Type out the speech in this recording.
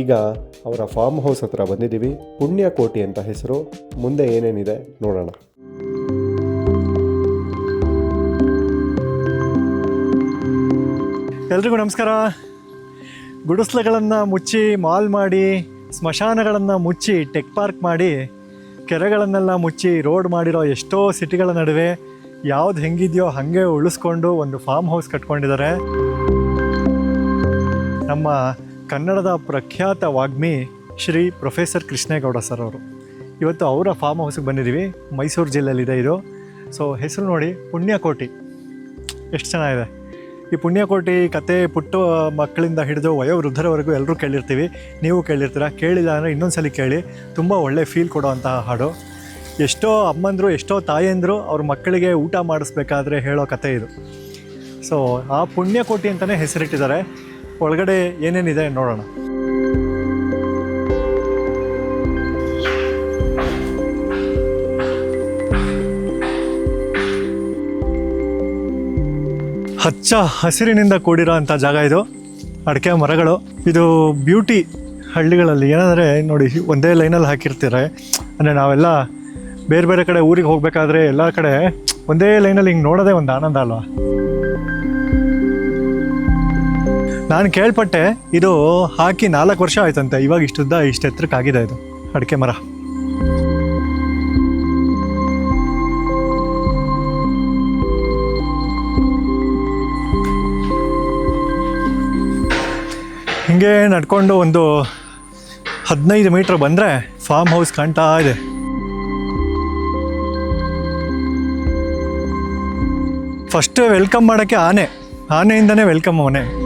ಈಗ ಅವರ farm house ಹತ್ರ ಬಂದಿದ್ದೀವಿ. ಪುಣ್ಯಕೋಟಿ ಅಂತ ಹೆಸರು. ಮುಂದೆ ಏನೇನಿದೆ ನೋಡೋಣ. ಎಲ್ರಿಗೂ ನಮಸ್ಕಾರ. ಗುಡಿಸ್ಲುಗಳನ್ನು ಮುಚ್ಚಿ, ಮಾಲ್ ಮಾಡಿ, ಸ್ಮಶಾನಗಳನ್ನು ಮುಚ್ಚಿ ಟೆಕ್ ಪಾರ್ಕ್ ಮಾಡಿ, ಕೆರೆಗಳನ್ನೆಲ್ಲ ಮುಚ್ಚಿ ರೋಡ್ ಮಾಡಿರೋ ಎಷ್ಟೋ ಸಿಟಿಗಳ ನಡುವೆ ಯಾವ್ದು ಹೆಂಗಿದೆಯೋ ಹಾಗೆ ಉಳಿಸ್ಕೊಂಡು ಒಂದು ಫಾರ್ಮ್ ಹೌಸ್ ಕಟ್ಕೊಂಡಿದ್ದಾರೆ. ನಮ್ಮ ಕನ್ನಡದ ಪ್ರಖ್ಯಾತ ವಾಗ್ಮಿ ಶ್ರೀ ಪ್ರೊಫೆಸರ್ ಕೃಷ್ಣೇಗೌಡ ಸರ್ ಅವರು. ಇವತ್ತು ಅವರ ಫಾರ್ಮ್ ಹೌಸಿಗೆ ಬಂದಿದ್ದೀವಿ. ಮೈಸೂರು ಜಿಲ್ಲೆಯಲ್ಲಿದೆ ಇದು. ಸೊ ಹೆಸರು ನೋಡಿ, ಪುಣ್ಯಕೋಟಿ. ಎಷ್ಟು ಚೆನ್ನಾಗಿದೆ. ಈ ಪುಣ್ಯಕೋಟಿ ಕತೆ ಪುಟ್ಟ ಮಕ್ಕಳಿಂದ ಹಿಡಿದು ವಯೋವೃದ್ಧರವರೆಗೂ ಎಲ್ಲರೂ ಕೇಳಿರ್ತೀವಿ. ನೀವು ಕೇಳಿರ್ತೀರ? ಕೇಳಿಲ್ಲ ಅಂದರೆ ಇನ್ನೊಂದ್ಸಲಿ ಕೇಳಿ. ತುಂಬ ಒಳ್ಳೆ ಫೀಲ್ ಕೊಡುವಂತಹ ಹಾಡು. ಎಷ್ಟೋ ಅಮ್ಮಂದರು, ಎಷ್ಟೋ ತಾಯಂದರು ಅವ್ರ ಮಕ್ಕಳಿಗೆ ಊಟ ಮಾಡಿಸ್ಬೇಕಾದ್ರೆ ಹೇಳೋ ಕತೆ ಇದು. ಸೊ ಆ ಪುಣ್ಯಕೋಟಿ ಅಂತಲೇ ಹೆಸರಿಟ್ಟಿದ್ದಾರೆ. ಒಳಗಡೆ ಏನೇನಿದೆ ನೋಡೋಣ. ಹಚ್ಚ ಹಸಿರಿನಿಂದ ಕೂಡಿರೋ ಅಂಥ ಜಾಗ ಇದು. ಅಡಿಕೆ ಮರಗಳು. ಇದು ಬ್ಯೂಟಿ ಹಳ್ಳಿಗಳಲ್ಲಿ ಏನಂದರೆ ನೋಡಿ ಒಂದೇ ಲೈನಲ್ಲಿ ಹಾಕಿರ್ತಾರೆ. ಅಂದರೆ ನಾವೆಲ್ಲ ಬೇರೆ ಬೇರೆ ಕಡೆ ಊರಿಗೆ ಹೋಗಬೇಕಾದ್ರೆ ಎಲ್ಲ ಕಡೆ ಒಂದೇ ಲೈನಲ್ಲಿ ಹಿಂಗೆ ನೋಡೋದೇ ಒಂದು ಆನಂದ ಅಲ್ವಾ? ನಾನು ಕೇಳ್ಪಟ್ಟೆ, ಇದು ಹಾಕಿ ನಾಲ್ಕು ವರ್ಷ ಆಯ್ತಂತೆ. ಇವಾಗ ಇಷ್ಟುದ್ದ ಇಷ್ಟು ಎತ್ತರಕ್ಕಾಗಿದೆ ಇದು. ಅಡಿಕೆ ಮರ. ಹಿಂಗೆ ನಡ್ಕೊಂಡು ಒಂದು ಹದಿನೈದು ಮೀಟ್ರ್ ಬಂದರೆ ಫಾರ್ಮ್ ಹೌಸ್ ಕಾಣ್ತಾ ಇದೆ. ಫಸ್ಟ್ ವೆಲ್ಕಮ್ ಮಾಡೋಕ್ಕೆ ಆನೆ. ಆನೆಯಿಂದನೇ ವೆಲ್ಕಮ್ ಅವನೇ.